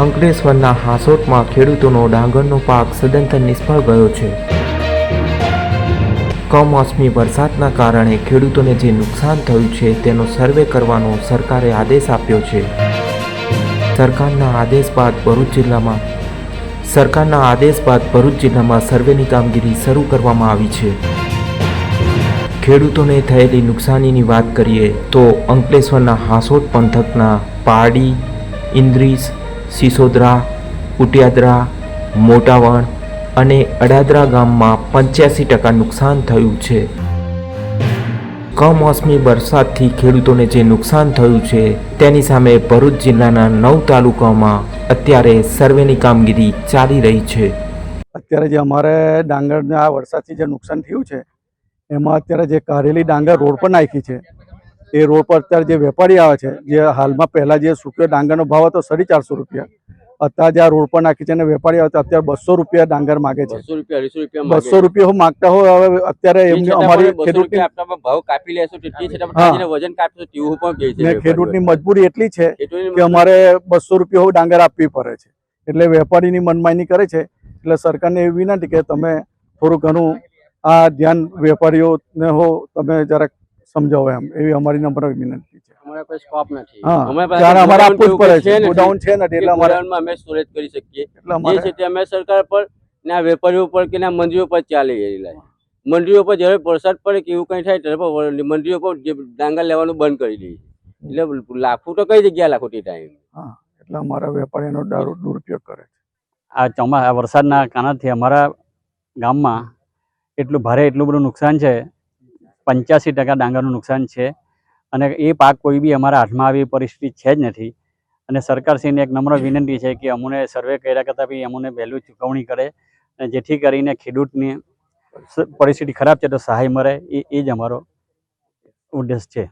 અંકલેશ્વરના હાસોટમાં ખેડૂતોનો ડાંગરનો પાક સદંતર નિષ્ફળ ગયો છે. કમોસમી વરસાદના કારણે ખેડૂતોને જે નુકસાન થયું છે તેનો સર્વે કરવાનો સરકારે આદેશ આપ્યો છે. સરકારના આદેશ બાદ ભરૂચ જિલ્લામાં સરકારના આદેશ બાદ ભરૂચ જિલ્લામાં સર્વેની કામગીરી શરૂ કરવામાં આવી છે. ખેડૂતોને થયેલી નુકસાનીની વાત કરીએ તો અંકલેશ્વરના હાસોટ પંથકના પારડી ઇન્દ્રીસ સિસોદરા, ઉટિયાદરા, મોટાવણ અને અડાદરા ગામમાં પંચ્યાસી ટકા નુકસાન થયું છે. કમોસમી વરસાદથી ખેડૂતોને જે નુકસાન થયું છે, તેની સામે ભરૂચ જિલ્લાના નવ તાલુકામાં અત્યારે સર્વેની કામગીરી ચાલી રહી છે. અત્યારે જે અમારે ડાંગરને વરસાદથી જે નુકસાન થયું છે, એમાં અત્યારે જે કારેલી ડાંગર રોડ પર નાખી છે એ રોડ પર અત્યારે જે વેપારી આવે છે જે હાલમાં પહેલા જે સૂક્યો ડાંગરનો ભાવ હતો સાડી ચારસો રૂપિયા. અત્યારે જે આ રોડ પર નાખી છે અને વેપારી આવે તો અત્યારે બસો રૂપિયા ડાંગર માગે છે. બસો રૂપિયા માગતા હોય હવે અત્યારે એમની અમારી ખેડૂતની ભાવ કાપી વજન કાપશો પણ ખેડૂતની મજબૂરી એટલી છે કે અમારે બસો રૂપિયા ડાંગર આપવી પડે છે. એટલે વેપારીની મનમાની કરે છે. એટલે સરકારને એવી વિનંતી કે તમે થોડું ઘણું આ ધ્યાન વેપારીઓને હો તમે જરાક સમજાવો એમ એવી અમારી નંબર વિનંતી છે. અમારા પાસે સ્કોપ નથી. પાસે ત્યારે અમારે આપવું જ પડે છે ગોડાઉન છે ને એટલે અમારે ગોડાઉનમાં અમે સ્ટોરેજ કરી શકીએ. એટલે જે છે તે અમે સરકાર પર ને આ વેપારીઓ પર કે ના મંડળીઓ પર ચાલી એ લાય મંડળીઓ પર જ્યારે વરસાદ પડે કે એવું કંઈ થાય ત્યારે મંડળીઓ પર ડાંગર લેવાનું બંધ કરી દે એટલે લાખો તો કઈ જગ્યા લાખો તે ટાઈમ એટલે અમારા વેપારીનો દારૂ દુરુપયોગ કરે છે. આ ચોમા આ વરસાદના કારણથી અમારા ગામમાં એટલું ભારે એટલું બધું નુકસાન છે પંચ્યાસી ટકા ડાંગરનું નુકસાન છે. અને એ પાક કોઈ બી અમારા હાથમાં આવી પરિસ્થિતિ છે જ નથી. અને સરકારશ્રીને એક નમ્ર વિનંતી છે કે અમને સર્વે કર્યા કરતાં બી અમને વહેલું ચૂકવણી કરે અને જેથી કરીને ખેડૂતની પરિસ્થિતિ ખરાબ છે તો સહાય મળે. એ એ જ અમારો ઉદ્દેશ છે.